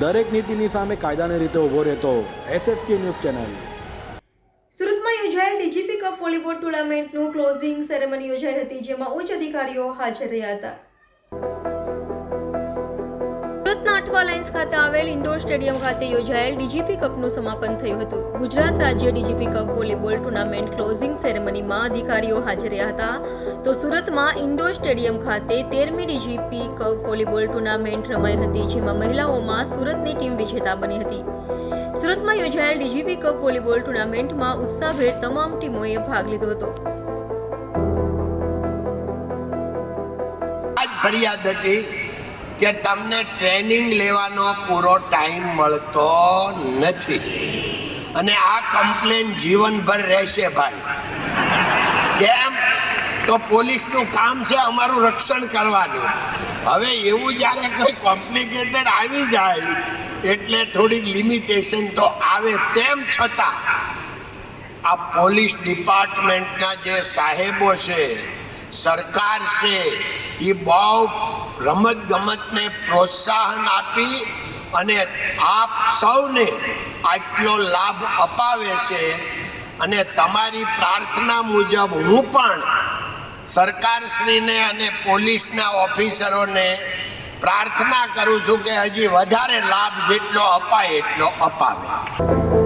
દરેક નીતિની સામે કાયદાની રીતે ઊભો રહેતો એસએસકે ન્યૂઝ ચેનલ. સુરતમાં યોજાયેલ ડીજીપી કપ વોલીબોલ ટુર્નામેન્ટનું ક્લોઝિંગ સેરેમની યોજાઈ હતી, જેમાં ઉચ્ચ અધિકારીઓ હાજર રહ્યા હતા. અઠવા લાઇન્સ ખાતે આવેલ ઇન્ડોર સ્ટેડિયમ ખાતે યોજાયેલ ડીજીપી કપનું સમાપન થયું હતું. ગુજરાત રાજ્ય DGP cup volleyball tournament closing સેરેમનીમાં અધિકારીઓ હાજર રહ્યા હતા. તો સુરતમાં ઇન્ડોર સ્ટેડિયમ ખાતે તેરમી ડીજીપી કપ વોલીબોલ ટુર્નામેન્ટ રમાઈ હતી, જેમાં મહિલાઓમાં સુરતની ટીમ વિજેતા બની હતી. સુરતમાં યોજાયેલ ડીજીપી કપ વોલીબોલ ટુર્નામેન્ટમાં ઉત્સાહભેર તમામ ટીમોએ ભાગ લીધો હતો. ફરિયાદ હતી કે તમને ટ્રેનિંગ લેવાનો પૂરો ટાઈમ મળતો નથી. અને આ કમ્પ્લેન જીવનભર રહેશે ભાઈ. કેમ? તો પોલીસનું કામ છે અમારું રક્ષણ કરવાનું. હવે એવું જ્યારે કોઈ કોમ્પ્લિકેટેડ આવી જાય, એટલે થોડીક લિમિટેશન તો આવે તેમ છતાં, આ પોલીસ ડિપાર્ટમેન્ટના જે સાહેબો છે, સરકાર છે એ બહુ રમત ગમતને પ્રોત્સાહન આપી અને આપ સૌને આટલો લાભ અપાવે છે અને તમારી પ્રાર્થના મુજબ હું પણ સરકારશ્રીને અને પોલીસના ઓફિસરોને પ્રાર્થના કરું છું કે હજી વધારે લાભ જેટલો અપાય એટલો અપાવે.